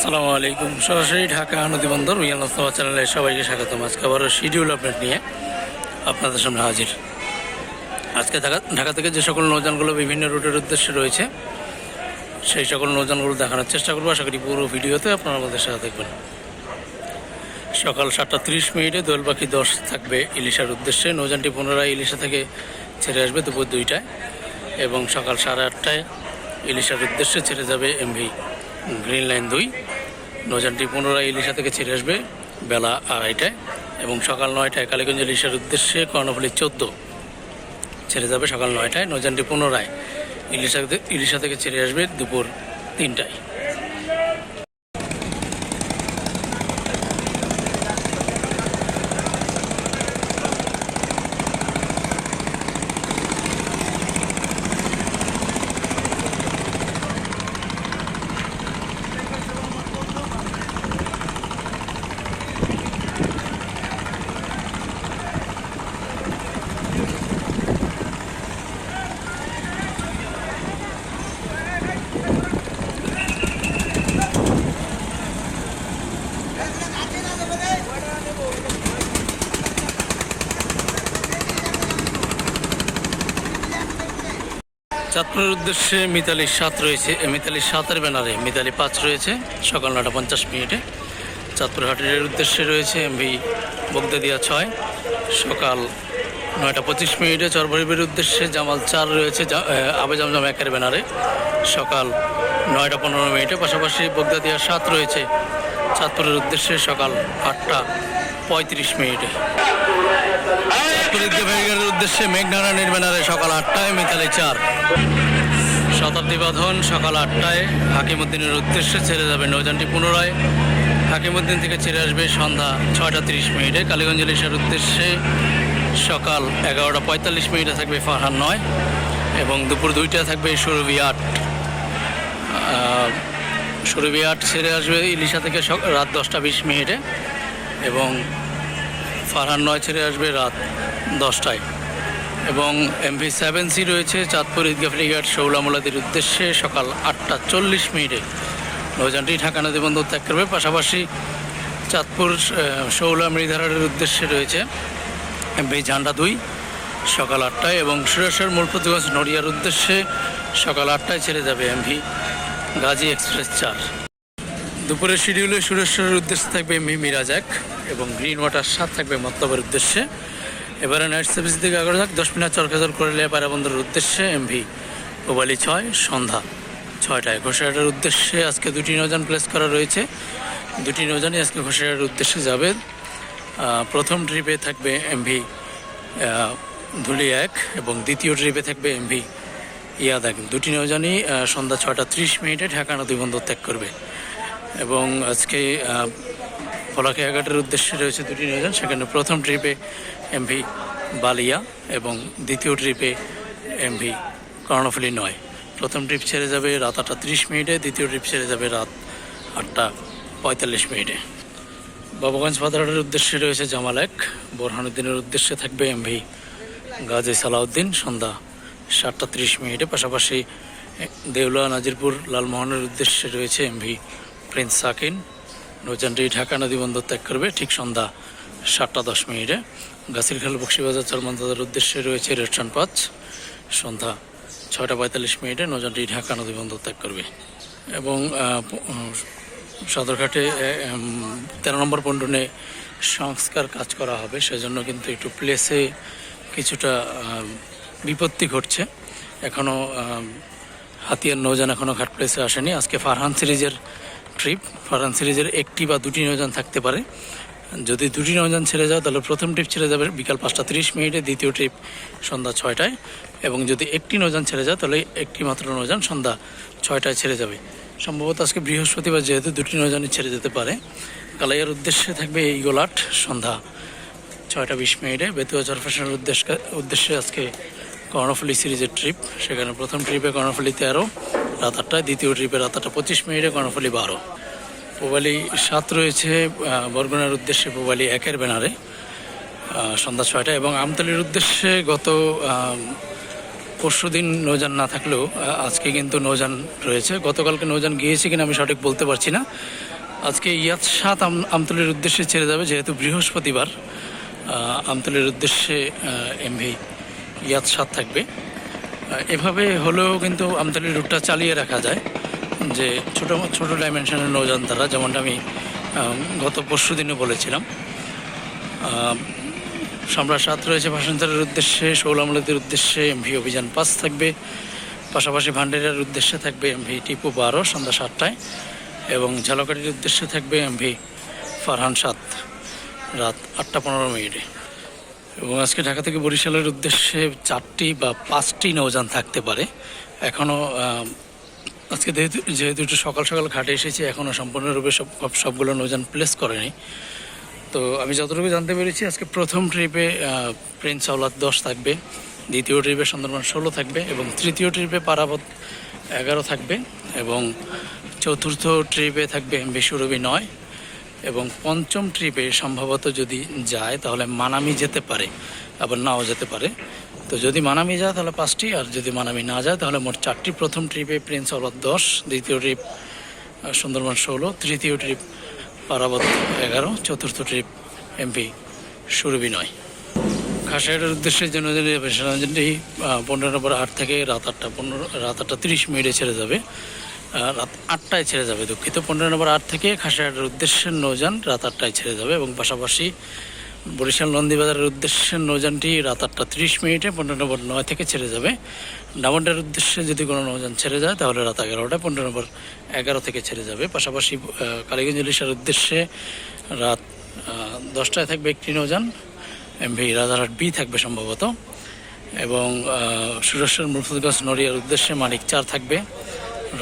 আসসালামু আলাইকুম। সরাসরি ঢাকা নদীবন্দর উইয়ান অস্তমা চ্যানেলে সবাইকে স্বাগতম। আজকে আবারও শিডিউল আপডেট নিয়ে আপনাদের সামনে হাজির। আজকে ঢাকা ঢাকা থেকে যে সকল নৌযানগুলো বিভিন্ন রুটের উদ্দেশ্যে রয়েছে, সেই সকল নৌযানগুলো দেখানোর চেষ্টা করব। আশা করি পুরো ভিডিওতে আপনারা আমাদের সাথে দেখবেন সকাল সাতটা তিরিশ মিনিটে দোল পাখি দশ থাকবে ইলিশার উদ্দেশ্যে। নৌযানটি পুনরায় ইলিশা থেকে ছেড়ে আসবে দুপুর দুইটায় এবং সকাল সাড়ে আটটায় ইলিশার উদ্দেশ্যে ছেড়ে যাবে এমভি। গ্রিন লাইন দুই। নৌযানটি পুনরায় ইলিশা থেকে ছেড়ে আসবে বেলা আড়াইটায় এবং সকাল নয়টায় কালীগঞ্জ ইলিশার উদ্দেশ্যে কর্ণফুলি চোদ্দ। ছেড়ে যাবে সকাল নয়টায়। নৌযানটি পুনরায় ইলিশা ইলিশা থেকে ছেড়ে আসবে দুপুর তিনটায়। চাঁদপুরের উদ্দেশ্যে মিতালি সাত রয়েছে মিতালি সাতের ব্যানারে। মিতালি পাঁচ রয়েছে সকাল নটা পঞ্চাশ মিনিটে। চাঁদপুর হাটের উদ্দেশ্যে রয়েছে এমভি বগদাদিয়া ছয়। সকাল নয়টা পঁচিশ মিনিটে চরবরিবের উদ্দেশ্যে জামাল চার রয়েছে এ, একের ব্যানারে। সকাল নয়টা পনেরো মিনিটে পাশাপাশি বগদাদিয়া সাত রয়েছে। চাঁদপুরের উদ্দেশ্যে সকাল আটটা পঁয়ত্রিশ মিনিটে। চাঁদপুরের ফেরিঘাটের উদ্দেশ্যে মেঘনারায়ণের ব্যানারে সকাল আটটায়, মিতালি চার। শতাব্দী বাঁধন সকাল আটটায়, হাকিমুদ্দিনের উদ্দেশ্যে ছেড়ে যাবে নৌযানটি পুনরায়। হাকিমুদ্দিন থেকে ছেড়ে আসবে সন্ধ্যা ছয়টা তিরিশ মিনিটে। কালীগঞ্জ ইলিশার উদ্দেশ্যে সকাল এগারোটা পঁয়তাল্লিশ মিনিটে থাকবে ফারহান নয় এবং দুপুর দুইটা থাকবে সুরভি আট। সুরভি আট ছেড়ে আসবে ইলিশা থেকে রাত দশটা বিশ মিনিটে এবং ফারহান নয় ছেড়ে আসবে রাত দশটায়। এবং এমভি সেভেন সি রয়েছে, চাঁদপুর ঈদগাহ ফ্লিঘাট শৌলামোলাদের উদ্দেশ্যে সকাল আটটা চল্লিশ মিনিটে। নৌযানটি ঢাকা নদী বন্দর ত্যাগ করবে। পাশাপাশি চাঁদপুর শৌলা মৃধারের উদ্দেশ্যে রয়েছে এমভি ঝান্ডা দুই সকাল আটটায় এবং সুরেশ্বর মূলপ্রতিগঞ্জ নড়িয়ার উদ্দেশ্যে সকাল আটটায় ছেড়ে যাবে এমভি গাজী এক্সপ্রেস চার। দুপুরের শিডিউলে সুরেশ্বরের উদ্দেশ্যে থাকবে এমভি মিরাজ এক এবং গ্রিন ওয়াটার সাত থাকবে মত্তবের উদ্দেশ্যে। এবারে নাইট সার্ভিস দিকে এগারো থাক দশ মিনিট চরকাজর করলে পায়রাবন্দরের উদ্দেশ্যে এমভি। ওবালি ছয়, সন্ধ্যা ছয়টায়। ঘোষাহাটের উদ্দেশ্যে আজকে দুটি নৌযান প্লেস করা রয়েছে। দুটি নৌযানই আজকে ঘোষাহাটের উদ্দেশ্যে যাবে। প্রথম ট্রিপে থাকবে এমভি ধুলি এক এবং দ্বিতীয় ট্রিপে থাকবে এমভি ইয়াদ এক। দুটি নৌযানই সন্ধ্যা ছয়টা ত্রিশ মিনিটে ঢাকা নদী বন্দর ত্যাগ করবে। এবং আজকে ফলাকিয়াঘাটের উদ্দেশ্যে রয়েছে দুটি নৌযান সেখানে প্রথম ট্রিপে এমভি বালিয়া এবং দ্বিতীয় ট্রিপে এমভি কর্ণফুলি নয়। প্রথম ট্রিপ ছেড়ে যাবে রাত আটটা ত্রিশ মিনিটে, দ্বিতীয় ট্রিপ ছেড়ে যাবে রাত আটটা পঁয়তাল্লিশ মিনিটে। বাবুগঞ্জ বাজারের উদ্দেশ্যে রয়েছে জামাল এক। বোরহানুদ্দিনের উদ্দেশ্যে থাকবে এমভি গাজী সালাউদ্দিন। সন্ধ্যা সাতটা ত্রিশ মিনিটে। পাশাপাশি দেউলা নাজিরপুর লালমোহনের উদ্দেশ্যে রয়েছে এমভি প্রিন্স সাকিন। নৌযানটি ঢাকা নদী বন্দর ত্যাগ করবে ঠিক সন্ধ্যা সাতটা দশ মিনিটে। গাছিরখাল বক্সিবাজার চরমন্দাদের উদ্দেশ্যে রয়েছে রেস্টান পাঁচ সন্ধ্যা ছয়টা পঁয়তাল্লিশ মিনিটে নৌযানটি ঢাকা নদী বন্দর ত্যাগ করবে। এবং সদরঘাটে তেরো নম্বর পন্টনে সংস্কার কাজ করা হবে। সেজন্য কিন্তু একটু প্লেসে কিছুটা বিপত্তি ঘটছে। এখনও হাতিয়ার নৌযান এখনও ঘাট প্লেসে আসেনি। আজকে ফারহান সিরিজের ট্রিপ ফারহান সিরিজের একটি বা দুটি নৌযান থাকতে পারে। যদি দুটি নৌযান ছেড়ে যায় তাহলে প্রথম ট্রিপ ছেড়ে যাবে বিকাল পাঁচটা তিরিশ মিনিটে, দ্বিতীয় ট্রিপ সন্ধ্যা ছয়টায়। এবং যদি একটি নৌযান ছেড়ে যায় তাহলে একটি মাত্র নৌযান সন্ধ্যা ছয়টায় ছেড়ে যাবে। সম্ভবত আজকে বৃহস্পতিবার যেহেতু দুটি নৌযানই ছেড়ে যেতে পারে, কালাইয়ার উদ্দেশ্যে থাকবে এই গোলাট সন্ধ্যা ছয়টা বিশ মিনিটে। বেতুয়া চরফেশনের উদ্দেশ্যে উদ্দেশ্যে আজকে কর্ণফুলি সিরিজের ট্রিপ সেখানে প্রথম ট্রিপে কর্ণফুলি তেরো রাত আটটায় দ্বিতীয় ট্রিপে রাত আটটা পঁচিশ মিনিটে কর্ণফুলি বারো। পোবালি সাত রয়েছে বরগুনার উদ্দেশ্যে পোবালি একের ব্যানারে সন্ধ্যা ছয়টা এবং আমতলির উদ্দেশ্যে গত পরশু দিন নৌযান না থাকলেও আজকে কিন্তু নৌযান রয়েছে। গতকালকে নৌযান গিয়েছে কিনা আমি সঠিক বলতে পারছি না। আজকে ইয়াত সাত আম- আমতলির উদ্দেশ্যে ছেড়ে যাবে, যেহেতু বৃহস্পতিবার আমতলির উদ্দেশ্যে এমভি ইয়াত সাত থাকবে। এভাবে হলেও কিন্তু আমতলির রুটটা চালিয়ে রাখা যায়, যে ছোটো ছোটো ডাইমেনশনের নৌযান তারা যেমনটা আমি গত পরশু দিনে বলেছিলাম। সম্রাট সাত রয়েছে ভাষান্তরের উদ্দেশ্যে শৌলামলতির উদ্দেশ্যে, এমভি অভিযান পাঁচ থাকবে। পাশাপাশি ভান্ডারিয়ার উদ্দেশ্যে থাকবে এমভি টিপু বারো সন্ধ্যা সাতটায় এবং ঝালকাঠির উদ্দেশ্যে থাকবে এমভি ফারহান সাত রাত আটটা পনেরো মিনিটে। এবং আজকে ঢাকা থেকে বরিশালের উদ্দেশ্যে চারটি বা পাঁচটি নৌযান থাকতে পারে। এখনও আজকে যেহেতু যেহেতু একটু সকাল সকাল ঘাটে এসেছি এখনও সম্পূর্ণরূপে সব, সব- সবগুলো নৌযান প্লেস করেনি। তো আমি যতটুকু জানতে পেরেছি, আজকে প্রথম ট্রিপে প্রিন্স আওলাদ দশ থাকবে, দ্বিতীয় ট্রিপে সুন্দরবন ষোলো থাকবে এবং তৃতীয় ট্রিপে পারাবত এগারো থাকবে এবং চতুর্থ ট্রিপে থাকবে বিশ্বরবি নয়। এবং পঞ্চম ট্রিপে সম্ভবত যদি যায়, তাহলে মানামি যেতে পারে, আবার নাও যেতে পারে। তো যদি মানামি যায়, তাহলে পাঁচটি, আর যদি মানামি না যায়, তাহলে মোট চারটি। প্রথম ট্রিপে প্রিন্স আওলাদ দশ, দ্বিতীয় ট্রিপ সুন্দরবন ষোলো, তৃতীয় ট্রিপ পারাবত এগারো, চতুর্থ ট্রিপ এমপি সুরভি নয় খাসিয়াটের উদ্দেশ্যে জন্য পনেরো নম্বর আট থেকে রাত আটটা, পনেরো, রাত আটটা তিরিশ মিনিটে ছেড়ে যাবে রাত আটটায় ছেড়ে যাবে। দুঃখিত, পনেরো নম্বর আট থেকে খাসিয়াটের উদ্দেশ্যের নৌযান রাত আটটায় ছেড়ে যাবে এবং পাশাপাশি বরিশাল নন্দীবাজারের উদ্দেশ্যের নৌযানটি রাত আটটা তিরিশ মিনিটে পনেরো নম্বর নয় থেকে ছেড়ে যাবে। ডামন্ডের উদ্দেশ্যে যদি কোনো নৌযান ছেড়ে যায়, তাহলে রাত এগারোটায় পনেরো নম্বর এগারো থেকে ছেড়ে যাবে। পাশাপাশি কালীগঞ্জ ইলিশার উদ্দেশ্যে রাত দশটায় থাকবে একটি নৌযান। এমভি রাজারহাট বি থাকবে সম্ভবত। এবং সুরেশ্বর মুরফুদগঞ্জ নড়িয়ার উদ্দেশ্যে মানিক চার থাকবে।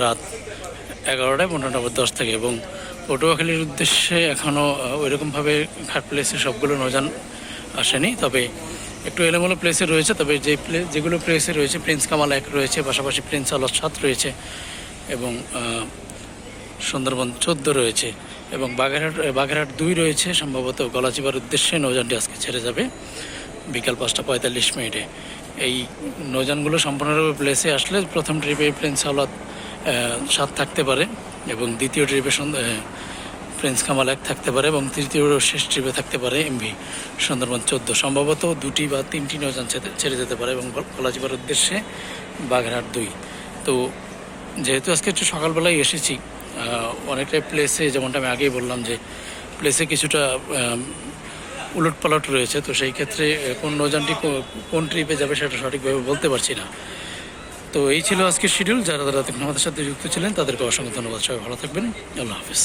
রাত এগারোটায় পনেরো নম্বর দশ থেকে এবং পটুয়াখালীর উদ্দেশ্যে এখনও ওইরকমভাবে ঘাট প্লেসে সবগুলো নজান আসেনি, তবে একটু এলোমেলো প্লেসে রয়েছে, তবে যে প্লে, যেগুলো প্লেসে রয়েছে প্রিন্স কামাল এক রয়েছে, পাশাপাশি প্রিন্স আলস সাত রয়েছে এবং সুন্দরবন চোদ্দ রয়েছে এবং বাগেরহাট বাগেরহাট দুই রয়েছে, সম্ভবত গলাচিবার উদ্দেশ্যে নৌযানটি আজকে ছেড়ে যাবে বিকাল পাঁচটা পঁয়তাল্লিশ মিনিটে। এই নৌযানগুলো সম্পূর্ণরূপে প্লেসে আসলে প্রথম ট্রিপে প্রিন্স আওলাদ সাত থাকতে পারে এবং দ্বিতীয় ট্রিপে প্রিন্স কামাল এক থাকতে পারে এবং তৃতীয় শেষ ট্রিপে থাকতে পারে এমভি সুন্দরবন চোদ্দ। সম্ভবত দুটি বা তিনটি নৌযান ছেড়ে- যেতে পারে এবং গলাচিবার উদ্দেশ্যে বাগেরহাট দুই। তো যেহেতু আজকে একটু সকালবেলায় এসেছি অনেকটাই প্লেসে যেমনটা আমি আগেই বললাম যে প্লেসে কিছুটা উলট পালট রয়েছে, তো সেই ক্ষেত্রে কোন নৌযানটি কোন ট্রিপে যাবে সেটা সঠিকভাবে বলতে পারছি না। তো এই ছিল আজকের শিডিউল যারা যারা আমাদের সাথে যুক্ত ছিলেন, তাদেরকে অসংখ্য ধন্যবাদ। সবাই ভালো থাকবেন। আল্লাহ হাফিজ।